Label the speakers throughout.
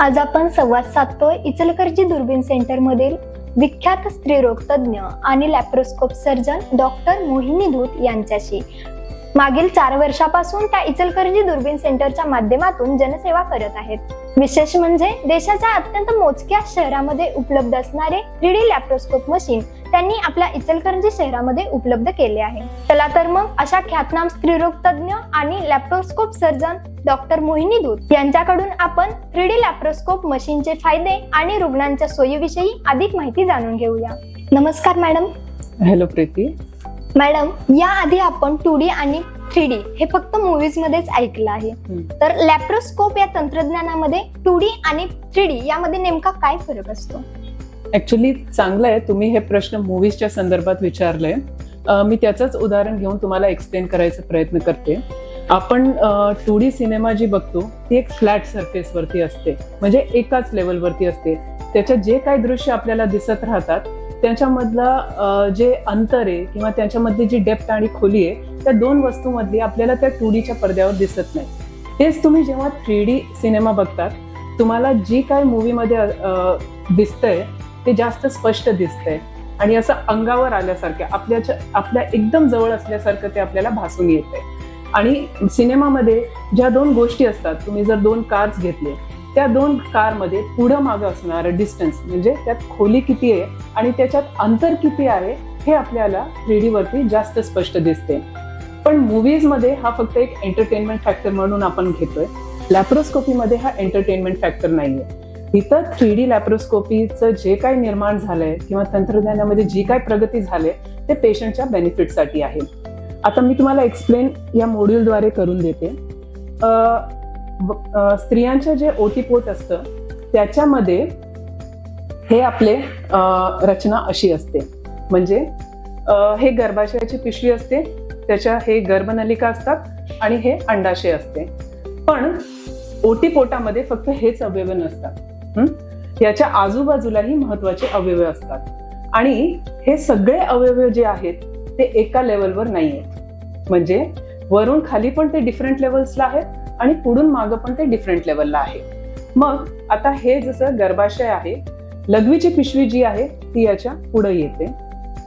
Speaker 1: आज आपण संवाद साधतोय इचलकरजी दुर्बीण सेंटर मधील विख्यात स्त्रीरोग तज्ज्ञ आणि लॅप्रोस्कोप सर्जन डॉक्टर मोहिनी धूत यांच्याशी. मागील चार वर्षापासून त्या इचलकरंजी दुर्बीण सेंटरच्या माध्यमातून जनसेवा करत आहेत. विशेष म्हणजे देशाच्या अत्यंत मोजक्या शहरामध्ये उपलब्ध असणारे थ्री डी लॅप्रोस्कोप मशीन त्यांनी आपल्या इचलकरंजी शहरामध्ये उपलब्ध केले आहे. चला तर मग अशा ख्यातनाम स्त्रीरोग तज्ज्ञ आणि लॅप्रोस्कोप सर्जन डॉक्टर मोहिनी दूत यांच्याकडून आपण थ्री डी लॅप्रोस्कोप मशीनचे फायदे आणि रुग्णांच्या सोयीविषयी अधिक माहिती जाणून घेऊया. नमस्कार मॅडम.
Speaker 2: हॅलो प्रीती.
Speaker 1: मॅडम याआधी आपण टू डी आणि थ्री डी हे फक्त मूवीज मध्येच ऐकलं आहे. तर लॅप्रोस्कोप या तंत्रज्ञानामध्ये टू डी आणि थ्री डी यामध्ये नेमका काय फरक असतो?
Speaker 2: ऍक्च्युली चांगलं आहे. तुम्ही हे प्रश्न मूवीजच्या संदर्भात विचारलंय अं, मी त्याचंच उदाहरण घेऊन तुम्हाला एक्सप्लेन करायचा प्रयत्न करते. आपण टू डी सिनेमा जी बघतो ती एक फ्लॅट सरफेस वरती असते. म्हणजे एकाच लेवलवरती असते. त्याच्यात जे काही दृश्य आपल्याला दिसत राहतात त्याच्यामधला जे अंतर आहे किंवा त्याच्यामधली जी डेप्थ आणि खोली आहे त्या दोन वस्तूमधली आपल्याला त्या टू डीच्या पडद्यावर दिसत नाही. तेच तुम्ही जेव्हा थ्री डी सिनेमा बघतात तुम्हाला जी काय मूवीमध्ये दिसतंय ते जास्त स्पष्ट दिसतंय. आणि असं अंगावर आल्यासारखं आपल्याच्या आपल्या एकदम जवळ असल्यासारखं ते आपल्याला भासून येतंय. आणि सिनेमामध्ये ज्या दोन गोष्टी असतात तुम्ही जर दोन कार्स घेतले त्या दोन कारमध्ये पुढं मागं असणारं डिस्टन्स म्हणजे त्यात खोली किती आहे आणि त्याच्यात अंतर किती आहे हे आपल्याला थ्री वरती जास्त स्पष्ट दिसते. पण मूवीजमध्ये हा फक्त एक एंटरटेनमेंट फॅक्टर म्हणून आपण घेतोय. लॅप्रोस्कोपीमध्ये हा एंटरटेनमेंट फॅक्टर नाहीये. इथं थ्री डी लॅप्रोस्कोपीचं जे काही निर्माण झालंय किंवा तंत्रज्ञानामध्ये जी काही प्रगती झाली ते पेशंटच्या बेनिफिटसाठी आहे. आता मी तुम्हाला एक्सप्लेन या मॉड्यूलद्वारे करून देते. स्त्रियांच्या जे ओटीपोट असतं त्याच्यामध्ये हे आपले रचना अशी असते. म्हणजे हे गर्भाशयाची पिशवी असते त्याच्या हे गर्भनलिका असतात आणि हे अंडाशय असते. पण ओटीपोटामध्ये फक्त हेच अवयव नसतात. याच्या आजूबाजूलाही महत्त्वाचे अवयव असतात. आणि हे सगळे अवयव जे आहेत ते एका लेवलवर नाही आहेत म्हणजे वरून खाली पण ते डिफरंट लेवल्सला आहेत आणि पुढून मागं पण ते डिफरंट लेवलला आहे. मग आता हे जसं गर्भाशय आहे लघवीची पिशवी जी आहे ती याच्यापुढे येते.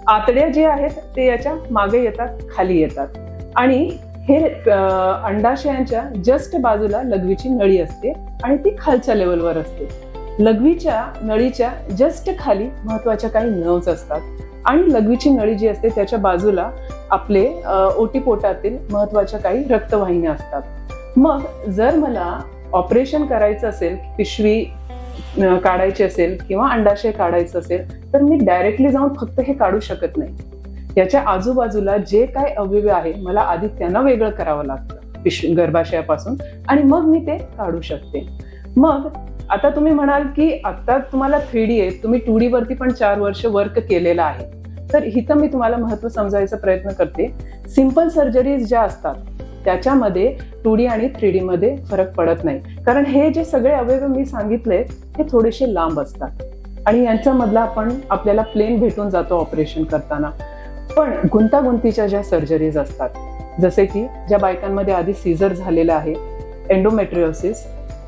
Speaker 2: आतड्या जे आहेत ते याच्या मागे येतात खाली येतात. आणि हे अंडाशयांच्या जस्ट बाजूला लघवीची नळी असते आणि ती खालच्या लेवलवर असते. लघवीच्या नळीच्या जस्ट खाली महत्त्वाच्या काही नर्व्स असतात. आणि लघवीची नळी जी असते त्याच्या बाजूला आपले ओटीपोटातील महत्त्वाच्या काही रक्तवाहिन्या असतात. मग जर मला ऑपरेशन करायचं असेल पिशवी काढायची असेल किंवा अंडाशय काढायचं असेल तर मी डायरेक्टली जाऊन फक्त हे काढू शकत नाही. याच्या आजूबाजूला जे काय अवयव आहे मला आधी त्यांना वेगळं करावं लागतं पिशवी गर्भाशयापासून. आणि मग मी ते काढू शकते. मग आता तुम्ही म्हणाल की आता तुम्हाला थ्री डी आहे तुम्ही टू डी वरती पण चार वर्ष वर्क केलेलं आहे. तर इथं मी तुम्हाला महत्त्व समजायचा प्रयत्न करते. सिंपल सर्जरीज ज्या असतात त्याच्यामध्ये टू डी आणि थ्री डी मध्ये फरक पडत नाही. कारण हे जे सगळे अवयव मी सांगितले हे थोडेसे लांब असतात. आणि यांच्यामधला आपण आपल्याला प्लेन भेटून जातो ऑपरेशन करताना. पण गुंतागुंतीच्या ज्या सर्जरीज असतात जसे की ज्या बायकांमध्ये आधी सीझर झालेलं आहे एन्डोमेट्रिओसिस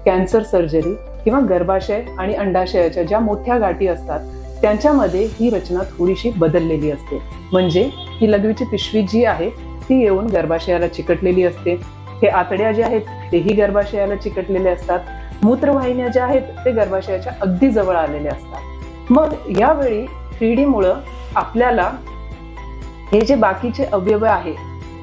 Speaker 2: कॅन्सर सर्जरी किंवा गर्भाशय आणि अंडाशयाच्या ज्या मोठ्या गाठी असतात त्यांच्यामध्ये ही रचना थोडीशी बदललेली असते. म्हणजे ही लघवीची पिशवी जी आहे ती येऊन गर्भाशयाला चिकटलेली असते. हे आतड्या जे आहेत तेही गर्भाशयाला चिकटलेले असतात. मूत्रवाहिन्या ज्या आहेत ते गर्भाशयाच्या अगदी जवळ आलेले असतात. मग यावेळी थ्री डी मुळे आपल्याला हे जे बाकीचे अवयव आहे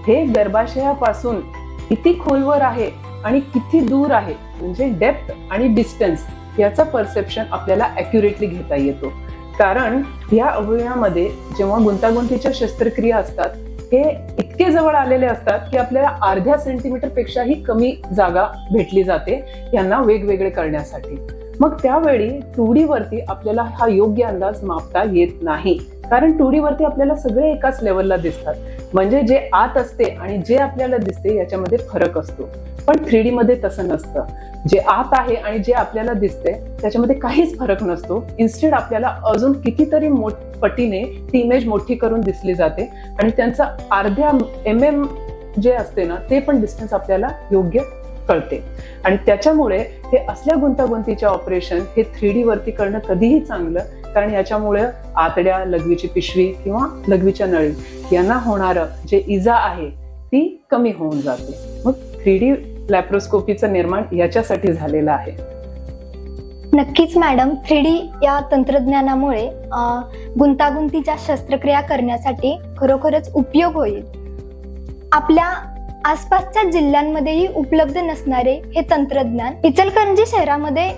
Speaker 2: हे गर्भाशयापासून किती खोलवर आहे आणि किती दूर आहे म्हणजे डेप्थ आणि डिस्टन्स याचा परसेप्शन आपल्याला अॅक्युरेटली घेता येतो. कारण या अवयवामध्ये जेव्हा गुंतागुंतीच्या शस्त्रक्रिया असतात हे इतके जवळ आलेले असतात की आपल्याला अर्ध्या सेंटीमीटर पेक्षाही कमी जागा भेटली जाते यांना वेगवेगळे करण्यासाठी. मग त्यावेळी टू डी वरती आपल्याला हा योग्य अंदाज मापता येत नाही. कारण टू डी वरती आपल्याला सगळे एकाच लेवलला दिसतात. म्हणजे जे आत असते आणि जे आपल्याला दिसते याच्यामध्ये फरक असतो. पण थ्री डी मध्ये तसं नसतं. जे आत आहे आणि जे आपल्याला दिसते त्याच्यामध्ये काहीच फरक नसतो. इन्स्टेड आपल्याला अजून कितीतरी मोठ पटीने ती इमेज मोठी करून दिसली जाते. आणि त्यांचा अर्ध्या एम एम जे असते ना ते पण डिस्टन्स आपल्याला योग्य कळते. आणि त्याच्यामुळे हे असल्या गुंतागुंतीचे ऑपरेशन हे थ्री डी वरती करणं कधीही चांगलं कारण याच्यामुळे आतड्या लघवीची पिशवी किंवा लघवीच्या नळी यांना होणारं जे इजा आहे ती कमी होऊन जाते. मग थ्री डी लॅप्रोस्कोपीचं निर्माण याच्यासाठी झालेलं आहे.
Speaker 1: नक्कीच मॅडम थ्री डी या तंत्रज्ञानामुळे गुंतागुंतीच्या शस्त्रक्रिया करण्यासाठी खरोखरच उपयोग होईल. आपल्या आसपासच्या जिल्ह्यांमध्येही उपलब्ध नसणारे हे तंत्रज्ञान इचलकरंजी शहरामध्ये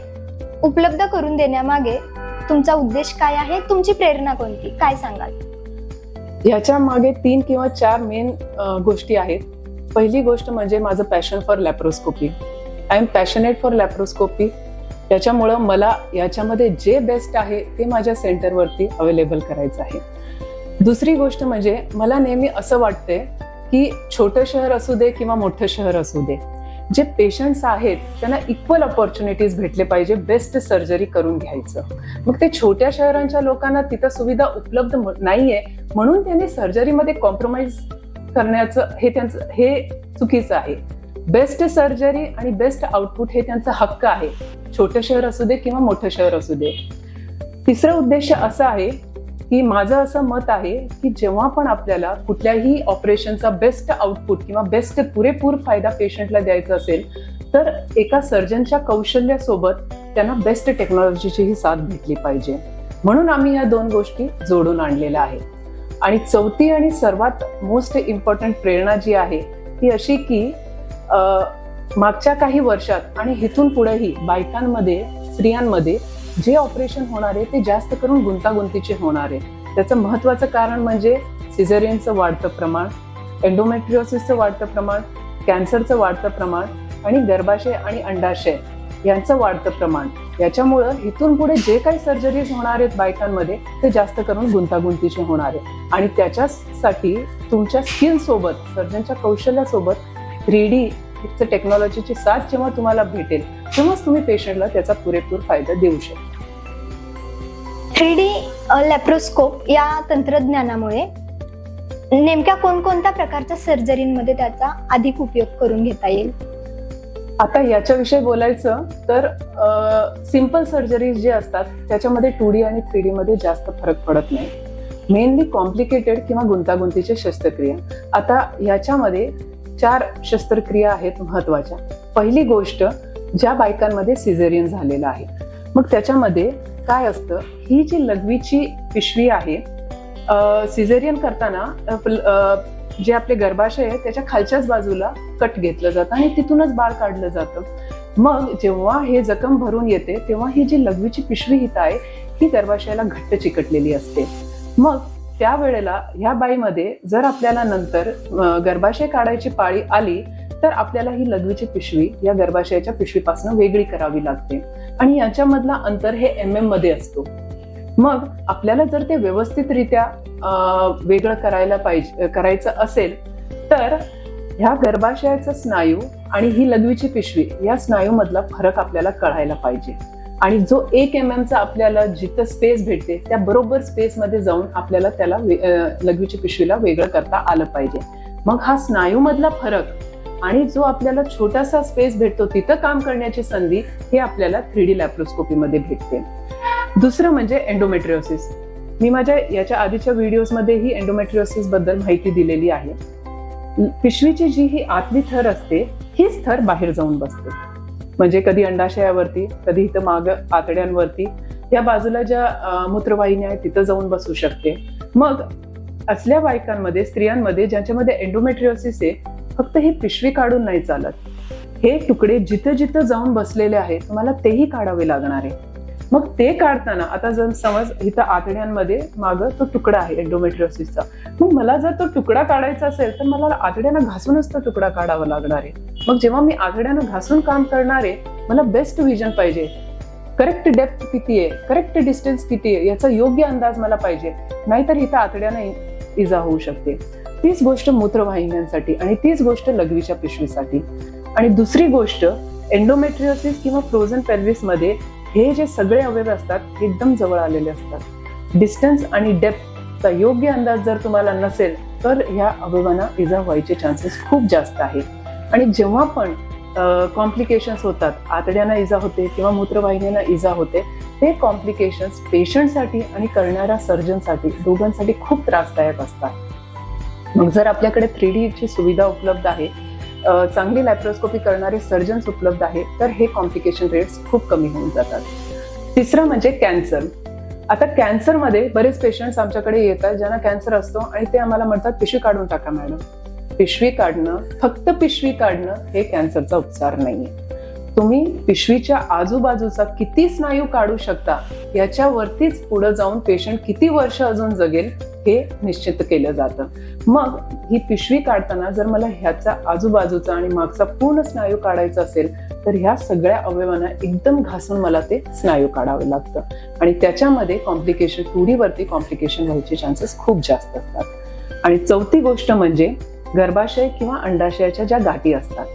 Speaker 1: उपलब्ध करून देण्यामागे तुमचा उद्देश काय आहे? तुमची प्रेरणा कोणती? काय सांगाल?
Speaker 2: याच्या मागे तीन किंवा चार मेन गोष्टी आहेत. पहिली गोष्ट म्हणजे माझं passion for laparoscopy I am passionate for laparoscopy त्याच्यामुळं मला याच्यामध्ये जे बेस्ट आहे ते माझ्या सेंटरवरती अवेलेबल करायचं आहे. दुसरी गोष्ट म्हणजे मला नेहमी असं वाटतंय की छोटं शहर असू दे किंवा मोठं शहर असू दे जे पेशंट्स आहेत त्यांना इक्वल ऑपॉर्च्युनिटीज भेटले पाहिजे बेस्ट सर्जरी करून घ्यायचं. मग ते छोट्या शहरांच्या लोकांना तिथं सुविधा उपलब्ध नाहीये म्हणून त्यांनी सर्जरीमध्ये कॉम्प्रोमाइज करण्याचं हे त्यांचं हे चुकीचं आहे. बेस्ट सर्जरी आणि बेस्ट आउटपुट हे त्यांचा हक्क आहे. छोटं शहर असू दे किंवा मोठं शहर असू दे. तिसरं उद्देश असं आहे की माझं असं मत आहे की जेव्हा पण आपल्याला कुठल्याही ऑपरेशनचा बेस्ट आउटपुट किंवा बेस्ट पुरेपूर फायदा पेशंटला द्यायचा असेल तर एका सर्जनच्या कौशल्यासोबत त्यांना बेस्ट टेक्नॉलॉजीचीही साथ भेटली पाहिजे. म्हणून आम्ही या दोन गोष्टी जोडून आणलेल्या आहे आणि चौथी आणि सर्वात मोस्ट इम्पॉर्टंट प्रेरणा जी आहे ती अशी की मागच्या काही वर्षात आणि इथून पुढेही बायकांमध्ये स्त्रियांमध्ये जे ऑपरेशन होणार आहे ते जास्त करून गुंतागुंतीचे होणार आहे. त्याचं महत्वाचं कारण म्हणजे सिझेरियनचं वाढतं प्रमाण एन्डोमेट्रिओसिसचं वाढतं प्रमाण कॅन्सरचं वाढतं प्रमाण आणि गर्भाशय आणि अंडाशय यांचं वाढतं प्रमाण. याच्यामुळं इथून पुढे जे काही सर्जरीज होणार आहेत बायकांमध्ये ते जास्त करून गुंतागुंतीचे होणार आहे. आणि त्याच्यासाठी तुमच्या स्किलसोबत सर्जनच्या कौशल्यासोबत थ्री डी टेक्नॉलॉजीची साथ जेव्हा तुम्हाला भेटेल तेव्हाच तुम्ही पेशंटला त्याचा पुरेपूर फायदा देऊ शकता
Speaker 1: थ्री डी लॅप्रोस्कोप या तंत्रज्ञानामुळे नेमक्या कोणकोणत्या प्रकारच्या सर्जरींमध्ये त्याचा अधिक उपयोग करून घेता येईल?
Speaker 2: आता याच्याविषयी बोलायचं तर सिंपल सर्जरीज जे असतात त्याच्यामध्ये टू डी आणि थ्री डी मध्ये जास्त फरक पडत नाही. मेनली कॉम्प्लिकेटेड किंवा गुंतागुंतीच्या शस्त्रक्रिया. आता याच्यामध्ये चार शस्त्रक्रिया आहेत महत्त्वाच्या. पहिली गोष्ट ज्या बायकांमध्ये सिझेरियन झालेलं आहे. मग त्याच्यामध्ये काय असतं? ही जी लघवीची पिशवी आहे सिझेरियन करताना जे आपले गर्भाशय आहे त्याच्या खालच्याच बाजूला कट घेतलं जातं आणि तिथूनच बाळ काढलं जातं. मग जेव्हा हे जखम भरून येते तेव्हा ही जी लघवीची पिशवी हित आहे ही गर्भाशयाला घट्ट चिकटलेली असते. मग त्यावेळेला ह्या बाईमध्ये जर आपल्याला नंतर गर्भाशय काढायची पाळी आली तर आपल्याला ही लघवीची पिशवी या गर्भाशयाच्या पिशवीपासून वेगळी करावी लागते. आणि याच्यामधला अंतर हे एम एममध्ये असतो. मग आपल्याला जर ते व्यवस्थितरित्या वेगळं करायला पाहिजे करायचं असेल तर ह्या गर्भाशयाचा स्नायू आणि ही लघवीची पिशवी या स्नायू मधला फरक आपल्याला कळायला पाहिजे. आणि जो एक एम चा आपल्याला जिथं स्पेस भेटते त्या बरोबर स्पेस मध्ये जाऊन आपल्याला त्याला लघवीच्या पिशवीला वेगळं करता आलं पाहिजे. मग हा स्नायू मधला फरक आणि जो आपल्याला छोटासा स्पेस भेटतो तिथं काम करण्याची संधी हे आपल्याला थ्री डी लॅप्रोस्कोपी मध्ये भेटते. दुसरं म्हणजे एन्डोमेट्रिओसिस मी माझ्या याच्या आधीच्या व्हिडिओजमध्येही एन्डोमेट्रिओसिसबद्दल माहिती दिलेली आहे. पिशवीची जी ही आतली थर असते हीच थर बाहेर जाऊन बसते. म्हणजे कधी अंडाशयावरती कधी इथं माग आतड्यांवरती या बाजूला ज्या मूत्रवाहिन्या आहेत तिथं जाऊन बसू शकते. मग असल्या बायकांमध्ये स्त्रियांमध्ये ज्यांच्यामध्ये एन्डोमेट्रिओसिस आहे फक्त ही पिशवी काढून नाही चालत. हे तुकडे जिथं जिथं जाऊन बसलेले आहेत तुम्हाला तेही काढावे लागणार आहे. मग ते काढताना आता जर समज इथं आतड्यांमध्ये मागं तो तुकडा आहे एन्डोमेट्रिओसिसचा मग मला जर तो तुकडा काढायचा असेल तर मला आतड्यांना घासूनच तो तुकडा काढावा लागणार आहे. मग जेव्हा मी आतड्यानं घासून काम करणार आहे मला बेस्ट विजन पाहिजे. करेक्ट डेप्थ किती आहे? करेक्ट डिस्टन्स किती आहे? याचा योग्य अंदाज मला पाहिजे. नाहीतर इथं आतड्यानं इजा होऊ शकते. तीच गोष्ट मूत्रवाहिन्यांसाठी आणि तीच गोष्ट लघवीच्या पिशवीसाठी. आणि दुसरी गोष्ट एन्डोमेट्रिओसिस किंवा फ्रोझन पेल्विसमध्ये हे जे सगळे अवयव असतात एकदम जवळ आलेले असतात. डिस्टन्स आणि डेप्थचा योग्य अंदाज जर तुम्हाला नसेल तर ह्या अवयवांना इजा व्हायचे चान्सेस खूप जास्त आहेत. आणि जेव्हा पण कॉम्प्लिकेशन्स होतात आतड्यांना इजा होते किंवा मूत्रवाहिन्यांना इजा होते ते कॉम्प्लिकेशन्स पेशंटसाठी आणि करणाऱ्या सर्जनसाठी दोघांसाठी खूप त्रासदायक असतात. मग जर आपल्याकडे थ्री डीची सुविधा उपलब्ध आहे चांगली लॅप्रोस्कोपी करणारे सर्जन्स उपलब्ध आहेत तर हे कॉम्प्लिकेशन रेट्स खूप कमी होऊन जातात. तिसरं म्हणजे कॅन्सर आता कॅन्सरमध्ये बरेच पेशंट्स आमच्याकडे येतात ज्यांना कॅन्सर असतो आणि ते आम्हाला म्हणतात पिशवी काढून टाका मॅडम. पिशवी काढणं फक्त पिशवी काढणं हे कॅन्सरचा उपचार नाहीये. तुम्ही पिशवीच्या आजूबाजूचा किती स्नायू काढू शकता याच्यावरतीच पुढे जाऊन पेशंट किती वर्ष अजून जगेल हे निश्चित केलं जातं. मग ही पिशवी काढताना जर मला ह्याचा आजूबाजूचा आणि मागचा पूर्ण स्नायू काढायचा असेल तर ह्या सगळ्या अवयवांना एकदम घासून मला ते स्नायू काढावे लागतं. आणि त्याच्यामध्ये कॉम्प्लिकेशन टुडीवरती कॉम्प्लिकेशन व्हायचे चान्सेस खूप जास्त असतात. आणि चौथी गोष्ट म्हणजे गर्भाशय किंवा अंडाशयाच्या ज्या गाठी असतात.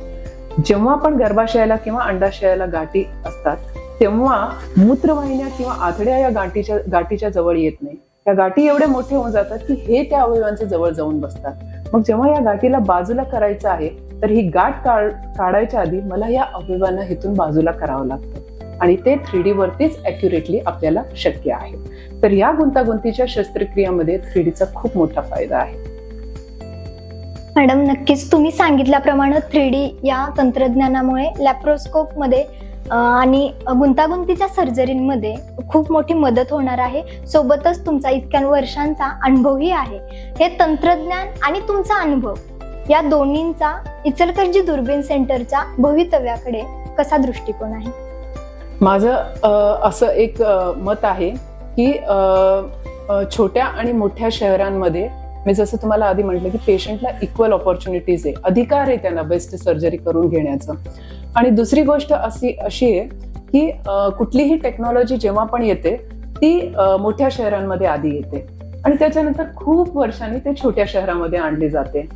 Speaker 2: जेव्हा आपण गर्भाशयाला किंवा अंडाशयाला गाठी असतात तेव्हा मूत्रवाहिन्या किंवा आतड्या या गाठीच्या गाठीच्या जवळ येत नाही. त्या गाठी एवढे मोठे होऊन जातात की हे त्या अवयवांच्या जवळ जाऊन बसतात. मग जेव्हा या गाठीला बाजूला करायचं आहे तर ही गाठ काढ काढायच्या आधी मला या अवयवांना हेतून बाजूला करावं लागतं. आणि ते थ्री डी वरतीच अॅक्युरेटली आपल्याला शक्य आहे. तर या गुंतागुंतीच्या शस्त्रक्रियामध्ये थ्री डीचा खूप मोठा फायदा आहे.
Speaker 1: मॅडम नक्कीच तुम्ही सांगितल्याप्रमाणे थ्री डी या तंत्रज्ञानामुळे लॅप्रोस्कोपमध्ये आणि गुंतागुंतीच्या सर्जरींमध्ये खूप मोठी मदत होणार आहे. सोबतच तुमचा इतक्या वर्षांचा अनुभवही आहे. हे तंत्रज्ञान आणि तुमचा अनुभव या दोन्हींचा इचलकरंजी दुर्बीण सेंटरच्या भवितव्याकडे कसा दृष्टिकोन आहे?
Speaker 2: माझं असं एक मत आहे की छोट्या आणि मोठ्या शहरांमध्ये मी जसं तुम्हाला आधी म्हटलं की पेशंटला इक्वल ऑपॉर्च्युनिटीज आहे. अधिकार आहे त्यांना बेस्ट सर्जरी करून घेण्याचं. आणि दुसरी गोष्ट अशी अशी आहे की कुठलीही टेक्नॉलॉजी जेव्हा पण येते ती मोठ्या शहरांमध्ये आधी येते. आणि त्याच्यानंतर खूप वर्षांनी ते छोट्या शहरामध्ये आणली जाते.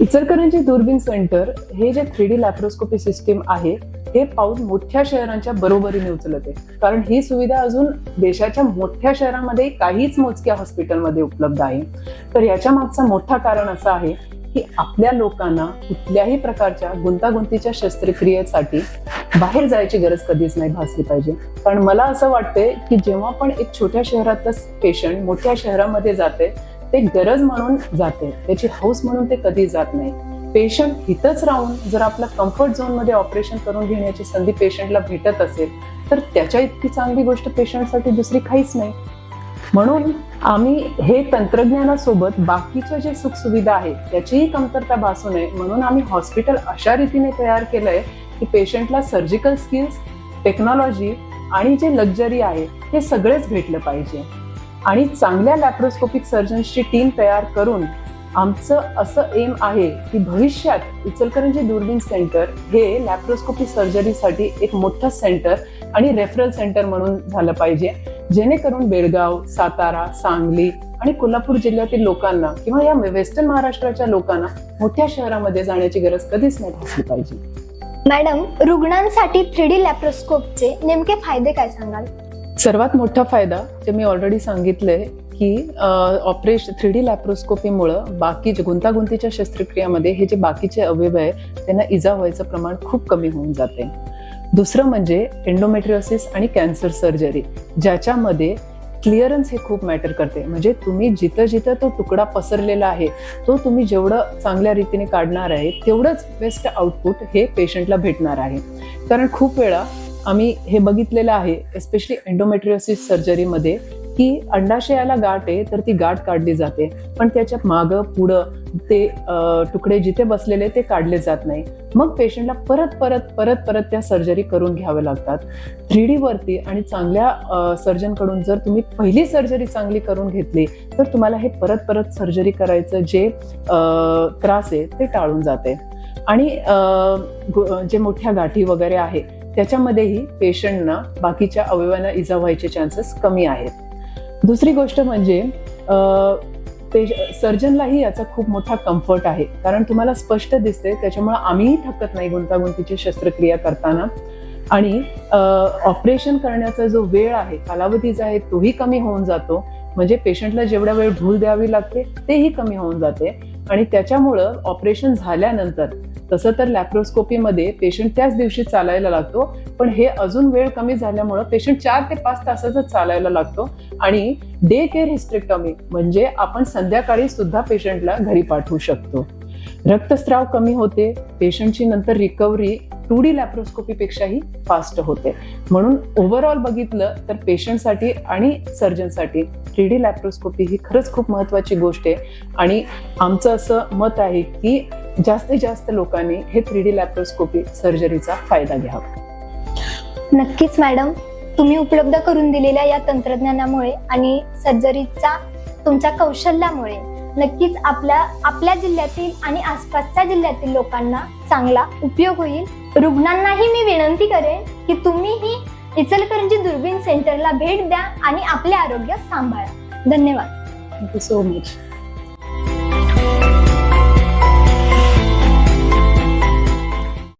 Speaker 2: इचलकरंजी दुर्बीण सेंटर हे जे थ्री डी लॅप्रोस्कोपी सिस्टीम आहे हे पाऊल मोठ्या शहरांच्या बरोबरीने उचलते. कारण ही सुविधा अजून देशाच्या मोठ्या शहरामध्ये काहीच मोजक्या हॉस्पिटलमध्ये उपलब्ध आहे. तर याच्या मागचं मोठा कारण असं आहे की आपल्या लोकांना कुठल्याही प्रकारच्या गुंतागुंतीच्या शस्त्रक्रियेसाठी बाहेर जायची गरज कधीच नाही भासली पाहिजे. कारण मला असं वाटतंय की जेव्हा पण एक छोट्या शहरातलं पेशंट मोठ्या शहरामध्ये जाते ते गरज म्हणून जाते. त्याची हौस म्हणून ते कधी जात नाही. पेशंट इथंच राहून जर आपला कम्फर्ट झोनमध्ये ऑपरेशन करून घेण्याची संधी पेशंटला भेटत असेल तर त्याच्या इतकी चांगली गोष्ट पेशंटसाठी दुसरी काहीच नाही. म्हणून आम्ही हे तंत्रज्ञानासोबत बाकीच्या जे सुखसुविधा आहेत त्याचीही कमतरता भासू नये. म्हणून आम्ही हॉस्पिटल अशा रीतीने तयार केलंय की पेशंटला सर्जिकल स्किल्स टेक्नॉलॉजी आणि जे लक्झरी आहे हे सगळेच भेटलं पाहिजे. आणि चांगल्या लॅप्रोस्कोपिक सर्जन्सची टीम तयार करून आमचं असं एम आहे की भविष्यात इचलकरंजी दुर्बीण सेंटर हे लॅप्रोस्कोपी सर्जरीसाठी एक मोठं सेंटर आणि रेफरल सेंटर म्हणून झालं पाहिजे. जेणेकरून बेळगाव सातारा सांगली आणि कोल्हापूर जिल्ह्यातील लोकांना किंवा या वेस्टर्न महाराष्ट्राच्या लोकांना मोठ्या शहरामध्ये जाण्याची गरज कधीच नाही भासली पाहिजे.
Speaker 1: मॅडम रुग्णांसाठी थ्री डी लॅप्रोस्कोपचे नेमके फायदे काय सांगाल?
Speaker 2: सर्वात मोठा फायदा जे मी ऑलरेडी सांगितलंय की ऑपरेशन थ्री डी लॅप्रोस्कोपीमुळं बाकी जे गुंतागुंतीच्या शस्त्रक्रियामध्ये हे जे बाकीचे अवयव आहे त्यांना इजा व्हायचं प्रमाण खूप कमी होऊन जाते. दुसरं म्हणजे एंडोमेट्रिओसिस आणि कॅन्सर सर्जरी ज्याच्यामध्ये क्लिअरन्स हे खूप मॅटर करते. म्हणजे तुम्ही जिथं जिथं तो तुकडा पसरलेला आहे तो तुम्ही जेवढं चांगल्या रीतीने काढणार आहे तेवढंच बेस्ट आउटपुट हे पेशंटला भेटणार आहे. कारण खूप वेळा आम्ही हे बघितलेलं आहे एस्पेशली एंडोमेट्रिओसिस सर्जरीमध्ये की अंडाशयाला गाठ आहे तर ती गाठ काढली जाते. पण त्याच्या मागं पुढं ते तुकडे जिथे बसलेले ते काढले जात नाही. मग पेशंटला परत परत परत परत त्या सर्जरी करून घ्याव्या लागतात. थ्री डी वरती आणि चांगल्या सर्जनकडून जर तुम्ही पहिली सर्जरी चांगली करून घेतली तर तुम्हाला हे परत परत सर्जरी करायचं जे त्रास आहे ते टाळून जाते. आणि जे मोठ्या गाठी वगैरे आहे त्याच्यामध्येही पेशंटना बाकीच्या अवयवांना इजा व्हायचे चान्सेस कमी आहेत. दुसरी गोष्ट म्हणजे सर्जनलाही याचा खूप मोठा कम्फर्ट आहे. कारण तुम्हाला स्पष्ट दिसते त्याच्यामुळे आम्हीही थकत नाही गुंतागुंतीची शस्त्रक्रिया करताना. आणि ऑपरेशन करण्याचा जो वेळ आहे कालावधी जो आहे तोही कमी होऊन जातो. म्हणजे पेशंटला जेवढा वेळ भूल द्यावी लागते तेही कमी होऊन जाते. आणि त्याच्यामुळं ऑपरेशन झाल्यानंतर तसं तर लॅप्रोस्कोपीमध्ये पेशंट त्याच दिवशी चालायला लागतो पण हे अजून वेळ कमी झाल्यामुळं पेशंट चार ते पाच तासातच चालायला लागतो. आणि डे केअर हिस्ट्रेक्टॉमी म्हणजे आपण संध्याकाळी सुद्धा पेशंटला घरी पाठवू शकतो. रक्तस्राव कमी होते पेशंटची नंतर रिकव्हरी टू डी लॅप्रोस्कोपीपेक्षाही फास्ट होते. म्हणून ओव्हरऑल बघितलं तर पेशंटसाठी आणि सर्जनसाठी थ्री डी लॅप्रोस्कोपी ही खरंच खूप महत्त्वाची गोष्ट आहे. आणि आमचं असं मत आहे की जास्तीत जास्त लोकांनी हे थ्री डी लॅप्रोस्कोपी सर्जरीचा फायदा घ्यावा.
Speaker 1: नक्कीच मॅडम तुम्ही उपलब्ध करून दिलेल्या या तंत्रज्ञानामुळे आणि सर्जरीचा तुमच्या कौशल्यामुळे नक्कीच आपल्या आपल्या जिल्ह्यातील आणि आसपासच्या जिल्ह्यातील लोकांना चांगला उपयोग होईल. रुग्णांनाही मी विनंती करेन की तुम्हीही इचलकरंजी दुर्बीण सेंटरला भेट द्या आणि आपले आरोग्य सांभाळा. धन्यवाद.
Speaker 2: Thank you so much